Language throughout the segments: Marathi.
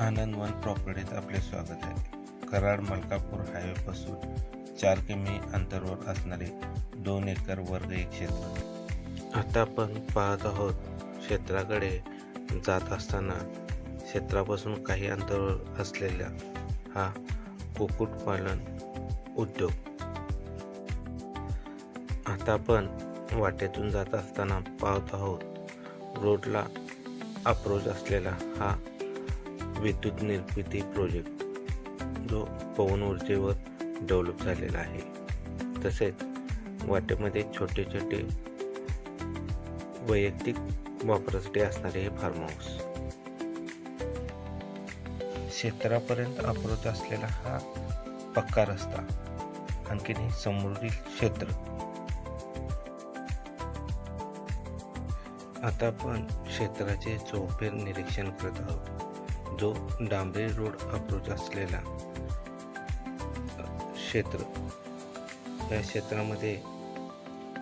आनंद वन प्रॉपर्टीत आपले स्वागत आहे. कराड मलकापूर हायवेपासून चार किमी अंतरावर असणारे दोन एकर वर्ग एक क्षेत्र. आता आपण पाहत आहोत क्षेत्राकडे जात असताना क्षेत्रापासून काही अंतरावर असलेला हा कुक्कुटपालन उद्योग. आता आपण वाटेतून जात असताना पाहत आहोत रोडला अप्रोच असलेला हा विद्युत निर्मिती प्रोजेक्ट जो पवन ऊर्जेवर डेव्हलप झालेला आहे. तसेच वाटेमध्ये छोटे छोटे वैयक्तिक वापरासाठी असणारे हे फार्म हाऊस क्षेत्रापर्यंत अप्रोच असलेला हा पक्का रस्ता आणखीन हे समोरील क्षेत्र. आता आपण क्षेत्राचे चौफेर निरीक्षण करत आहोत. जो डांबरी रोड अप्रोच असलेला क्षेत्र या क्षेत्रामध्ये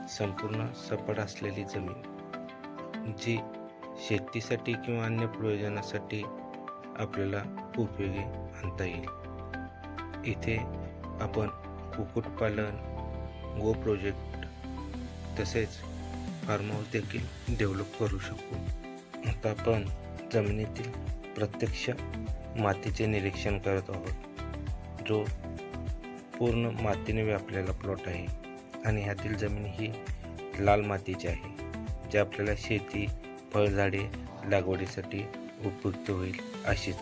संपूर्ण सपाट असलेली जमीन जी शेतीसाठी किंवा अन्य प्रयोजनासाठी आपल्याला उपयोगी आणता येईल. इथे आपण कुक्कुटपालन गो प्रोजेक्ट तसेच फार्म हाऊस देखील डेव्हलप करू शकतो आता आपण जमिनीतील प्रत्यक्ष मातीचे निरीक्षण करत आहोत. जो पूर्ण मातीने व्यापलेला प्लॉट आहे आणि ह्यातील जमीन ही लाल मातीची आहे जे आपल्याला शेती फळझाडे लागवडीसाठी उपयुक्त होईल अशीच.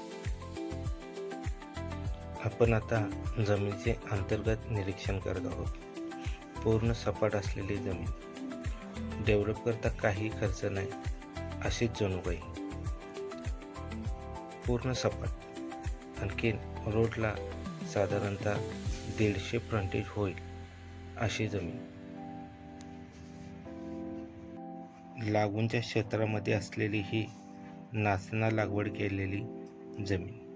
आपण आता जमिनीचे अंतर्गत निरीक्षण करत आहोत. पूर्ण सपाट असलेली जमीन. डेव्हलप करता काही खर्च नाही अशीच जणू काही. पूर्ण सपाट आणखीन रोडला साधारणतः दीडशे फ्रंटेज होईल अशी जमीन. लागूनच्या क्षेत्रामध्ये असलेली ही नाचना लागवड केलेली जमीन.